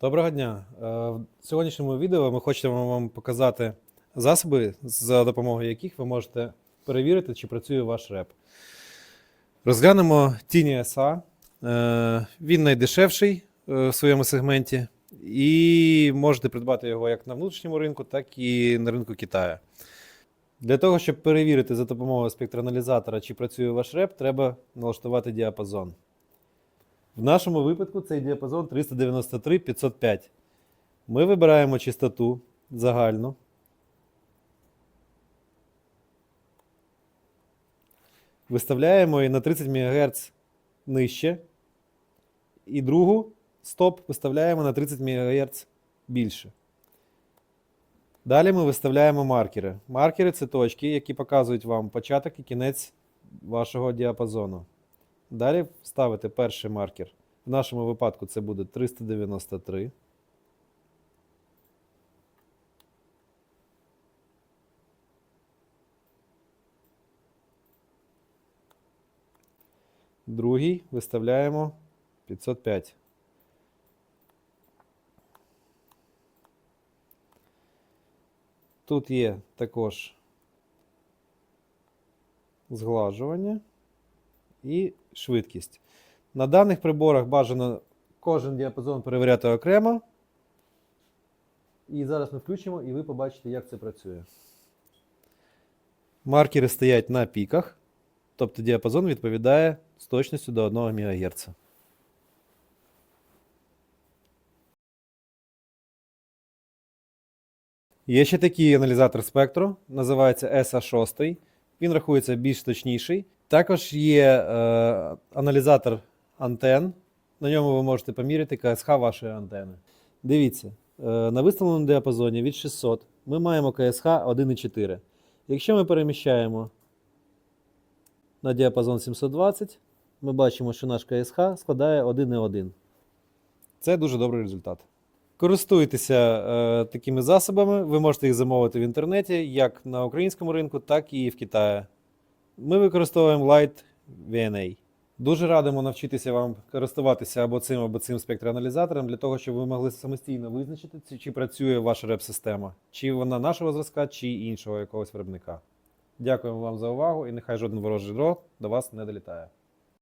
Доброго дня. Е, В сьогоднішньому відео ми хочемо вам показати засоби, за допомогою яких ви можете перевірити, чи працює ваш реп. Розглянемо Tiny SA. Е, Він найдешевший е, в своєму сегменті, і можете придбати його як на внутрішньому ринку, так і на ринку Китаю. Для того, щоб перевірити за допомогою спектроаналізатора, чи працює ваш реп, треба налаштувати діапазон. В нашому випадку цей діапазон 393-505. Ми вибираємо частоту загальну. Виставляємо її на 30 МГц нижче. І другу стоп виставляємо на 30 МГц більше. Далі ми виставляємо маркери. Маркери це точки, які показують вам початок і кінець вашого діапазону. Далі ставите перший маркер. В нашому випадку це буде 393. Другий виставляємо 505. Тут є також зглажування і швидкість. На даних приборах бажано кожен діапазон перевіряти окремо. І зараз ми включимо, і ви побачите, як це працює. Маркери стоять на піках, тобто діапазон відповідає з точністю до 1 МГц. Є ще такий аналізатор спектру, називається SA6. Він рахується більш точніший. Також є е, аналізатор антен. На ньому ви можете поміряти КСХ вашої антени. Дивіться, е, на виставленому діапазоні від 600 ми маємо КСХ 1,4. Якщо ми переміщаємо на діапазон 720, ми бачимо, що наш КСХ складає 1,1. Це дуже добрий результат. Користуйтеся е, такими засобами, ви можете їх замовити в інтернеті як на українському ринку, так і в Китаї. Ми використовуємо Light VNA. Дуже радимо навчитися вам користуватися або цим, або цим спектроаналізатором для того, щоб ви могли самостійно визначити, чи- працює ваша реп-система, чи вона нашого зразка, чи іншого якогось виробника. Дякуємо вам за увагу і нехай жоден ворожий дрот до вас не долітає.